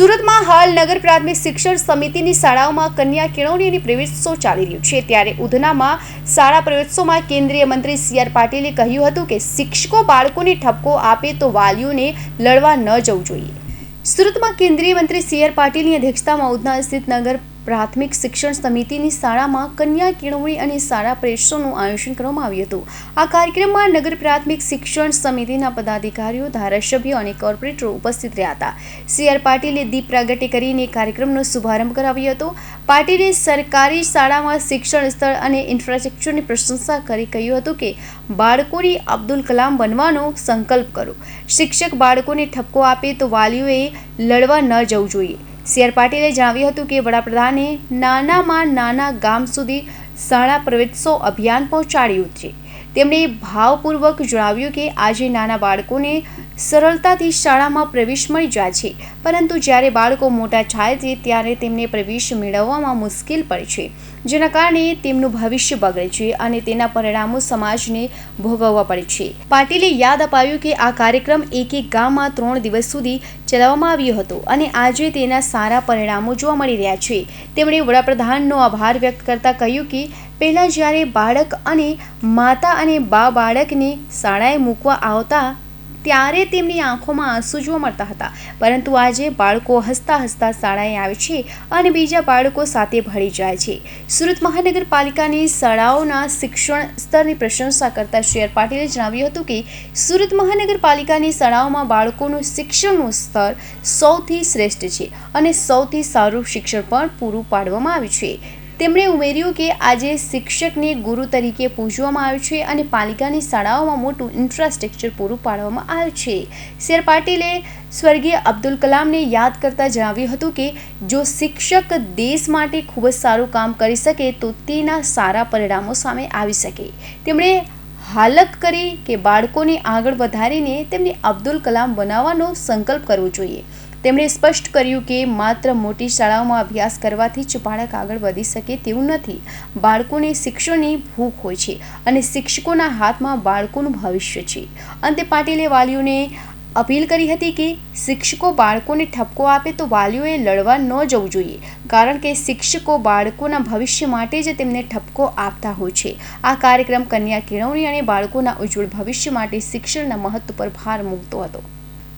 સુરતમાં હાલ નગર પ્રાથમિક શિક્ષણ સમિતિની શાળાઓમાં કન્યા કેળવણીની પ્રવેશો ચાલી રહ્યું છે. ત્યારે ઉધનામાં શાળા પ્રવેશોત્સવમાં કેન્દ્રીય મંત્રી સી આર પાટીલે કહ્યું હતું કે શિક્ષકો બાળકોને ઠપકો આપે તો વાલીઓને લડવા ન જવું જોઈએ. સુરતમાં કેન્દ્રીય મંત્રી સી આર પાટીલની અધ્યક્ષતામાં ઉધના સ્થિત નગર પ્રાથમિક શિક્ષણ સમિતિની શાળામાં કન્યા કેળવણી અને શાળા પ્રવેશોનું આયોજન કરવામાં આવ્યું હતું. આ કાર્યક્રમમાં નગર પ્રાથમિક શિક્ષણ સમિતિના પદાધિકારીઓ, ધારાસભ્યો અને કોર્પોરેટરો ઉપસ્થિત રહ્યા હતા. સી. આર. પાટીલે દીપ પ્રાગટ્ય કરીને કાર્યક્રમનો શુભારંભ કરાવ્યો હતો. પાટીલે સરકારી શાળામાં શિક્ષણ સ્થળ અને ઇન્ફ્રાસ્ટ્રક્ચરની પ્રશંસા કરી કહ્યું હતું કે, બાળકોની અબ્દુલ કલામ બનવાનો સંકલ્પ કરો. શિક્ષક બાળકોને ઠપકો આપે તો વાલીઓએ લડવા ન જવું જોઈએ. સી આર પાટીલે જણાવ્યું હતું કે વડાપ્રધાને નાનામાં નાના ગામ સુધી શાળા પ્રવેશો અભિયાન પહોંચાડ્યું છે. તેમણે ભાવપૂર્વક જણાવ્યું કે આજે નાના બાળકોને સરળતાથી શાળામાં પ્રવેશ મળી જાય છે. પરંતુ જ્યારે બાળકો મોટા થાય છે, ત્યારે તેમને પ્રવેશ મેળવવામાં મુશ્કેલ પડે છે, જેના કારણે તેમનું ભવિષ્ય બગડે છે અને તેના પરિણામો સમાજને ભોગવવા પડે છે. પાટીલે યાદ અપાવ્યું કે આ કાર્યક્રમ એક એક ગામમાં ત્રણ દિવસ સુધી ચલાવવામાં આવ્યો હતો અને આજે તેના સારા પરિણામો જોવા મળી રહ્યા છે. તેમણે વડાપ્રધાનનો આભાર વ્યક્ત કરતા કહ્યું કે પહેલાં જ્યારે બાળક અને માતા અને બા બાળકને શાળાએ મૂકવા આવતા, ત્યારે તેમની આંખોમાં આંસુ જોવા મળતા હતા. પરંતુ આજે બાળકો હસતા હસતા શાળાએ આવે છે અને બીજા બાળકો સાથે ભળી જાય છે. સુરત મહાનગરપાલિકાની શાળાઓના શિક્ષણ સ્તરની પ્રશંસા કરતા શ્રી આર પાટીલે જણાવ્યું હતું કે, સુરત મહાનગરપાલિકાની શાળાઓમાં બાળકોનું શિક્ષણનું સ્તર સૌથી શ્રેષ્ઠ છે અને સૌથી સારું શિક્ષણ પણ પૂરું પાડવામાં આવ્યું છે. તેમણે ઉમેર્યું કે આજે શિક્ષકને ગુરુ તરીકે પૂજવામાં આવ્યું છે અને પાલિકાની શાળાઓમાં મોટું ઇન્ફ્રાસ્ટ્રક્ચર પૂરું પાડવામાં આવ્યું છે. સેર પાટીલે સ્વર્ગીય અબ્દુલ કલામને યાદ કરતા જણાવ્યું હતું કે, જો શિક્ષક દેશ માટે ખૂબ જ સારું કામ કરી શકે, તો તેના સારા પરિણામો સામે આવી શકે. તેમણે હાલત કરી કે બાળકોને આગળ વધારીને તેમને અબ્દુલ કલામ બનાવવાનો સંકલ્પ કરવો જોઈએ. તેમણે સ્પષ્ટ કર્યું કે માત્ર મોટી શાળાઓમાં અભ્યાસ કરવાથી જ બાળક આગળ વધી શકે તેવું નથી. બાળકોને શિક્ષણની ભૂખ હોય છે અને શિક્ષકોના હાથમાં બાળકોનું ભવિષ્ય છે. અંતે પાટીલે વાલીઓને અપીલ કરી હતી કે શિક્ષકો બાળકોને ઠપકો આપે તો વાલીઓએ લડવા ન જવું જોઈએ, કારણ કે શિક્ષકો બાળકોના ભવિષ્ય માટે જ તેમને ઠપકો આપતા હોય છે. આ કાર્યક્રમ કન્યા કેળવણી અને બાળકોના ઉજ્જવળ ભવિષ્ય માટે શિક્ષણના મહત્વ પર ભાર મૂકતો હતો.